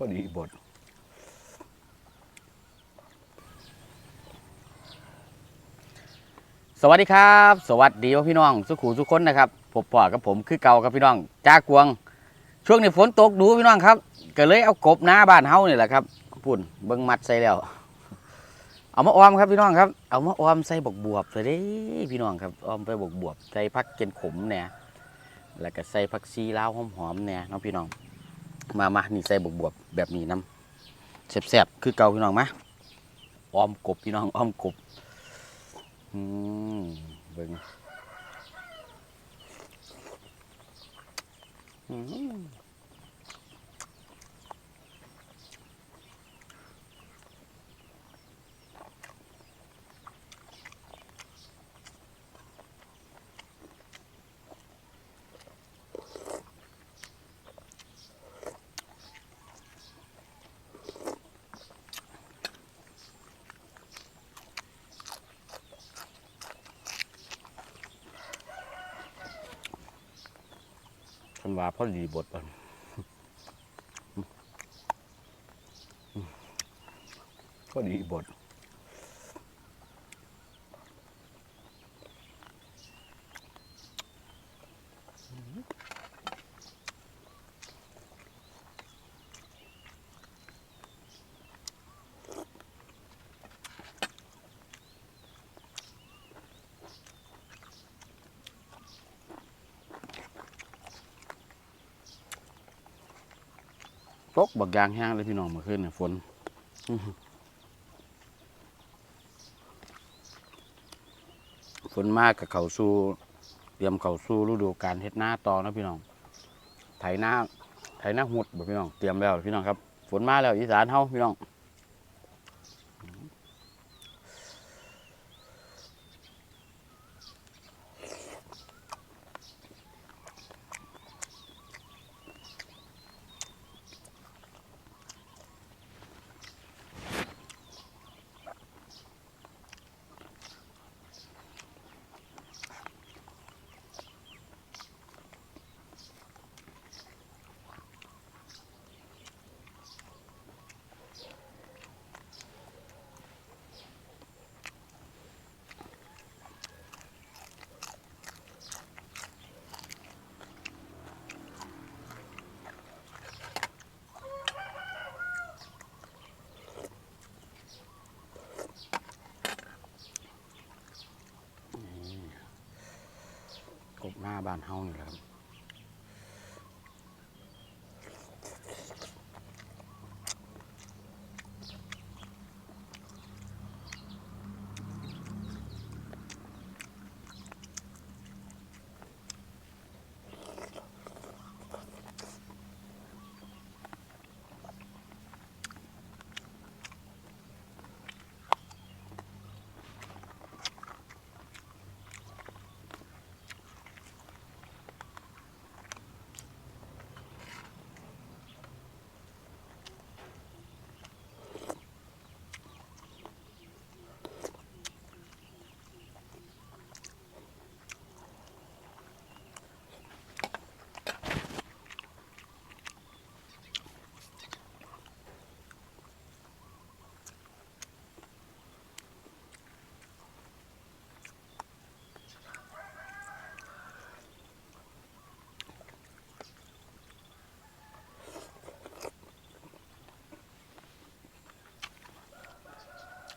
ก็ดีบทสวัสดีครับ สวัสดีพี่น้อง สุขูสุขคนนะครับผมปอกับผมคือเก่ากับพี่น้องจากกวง ช่วงนี้ฝนตกดูพี่น้องครับ ก็เลยเอากบหน้าบ้านเฮานี่แหละครับปุ่นเบิ้งมัดใส่แล้ว เอามาออมครับพี่น้องครับ เอามาออมใส่บกบวบใส่เด้พี่น้องครับออมไปบกบวบใส่ผักเกนขมเนี่ยแล้วก็ใส่ผักซีลาวหอมๆเนี่ยน้องพี่น้อง มามานี่ใส่บวบวบแบบนี้น้ำแซ่บๆคือเกาพี่น้องมาออมกบพี่น้องอ้อมกบอืมเบิ้งอืม นว่าพอดีบทมันพอดีบท กบักยางแห้งเลยพี่น้องเมื่อคืนเนี่ยฝนฝนมากกับเขาสู้เตรียมเขาสู้ฤดูการเฮ็ดหน้าต่อนะพี่น้อง ไถหน้าไถหน้าหุดบ่พี่น้อง เตรียมแล้วพี่น้องครับ ฝนมาแล้วอีสานเฮาพี่น้อง กบหน้าบ้านเฮานี่แหละครับ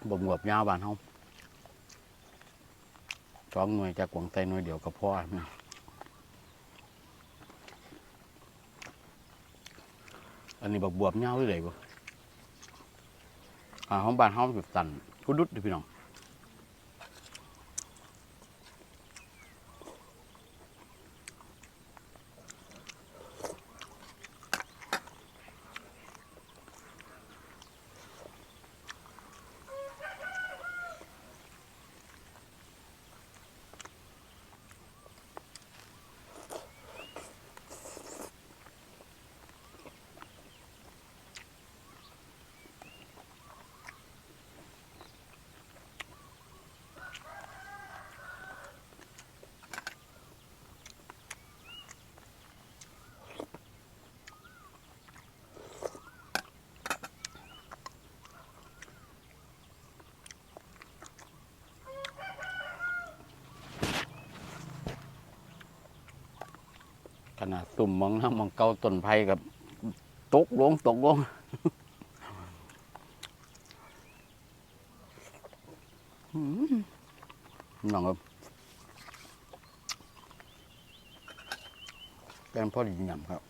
บ่หมวบยาวบานเฮาสองหน่วยจากกวางไตหน่วยเดียวกับพ่อนะอันนี้บักบวบเงาวหรือไดบ่อ่าของบ้านห้องแบบตันกุดุดดิพี่น้อง นาดตุ่มมองน้ำมองเกาต้นไผ่กับตกลงตกลงอืมน้องครับเป็นพ่อดีหยำครับ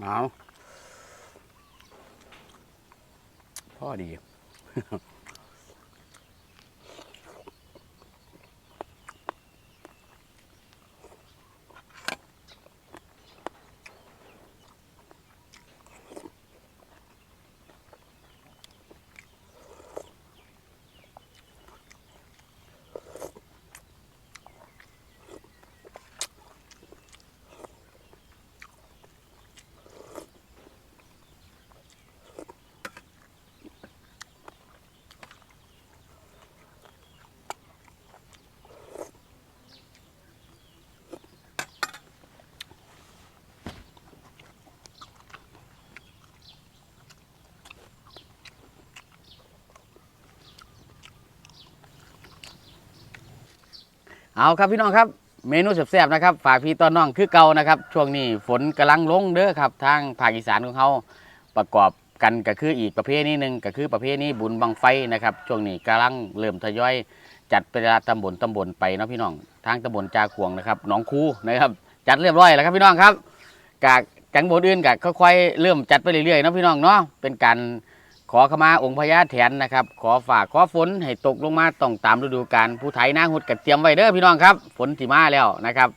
เอาพ่อดี เอาครับพี่น้องครับ เมนูแซ่บๆนะครับฝากพี่ต้อนน้องคือเก่านะครับ ช่วงนี้ฝนกำลังลงเด้อครับ ทางภาคอีสานของเขาประกอบกันก็คืออีกประเภทนี้หนึ่งก็คือประเภทนี้บุญบังไฟนะครับช่วงนี้กำลังเริ่มทยอย จัดเป็นตำบลตำบลไปนะพี่น้องทางตำบลจาขวงนะครับหนองคูนะครับ จัดเรียบร้อยแล้วครับพี่น้องครับกากจังบนอื่นก็ค่อยๆเริ่มจัดไปเรื่อยๆนะพี่น้องเนาะเป็นการ ขอขมาองค์พญาแถนนะครับ ขอฝากขอฝนให้ตกลงมาต้องตามฤดูกาลผู้ไถนาหุดกัดเตรียมไว้เด้อพี่น้องครับ ฝนถี่มาแล้วนะครับ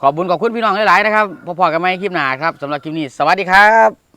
ขอบบุญขอบคุณพี่น้องหลายๆนะครับพอๆกันไหมคลิปหน้าครับสำหรับคลิปนี้ สวัสดีครับ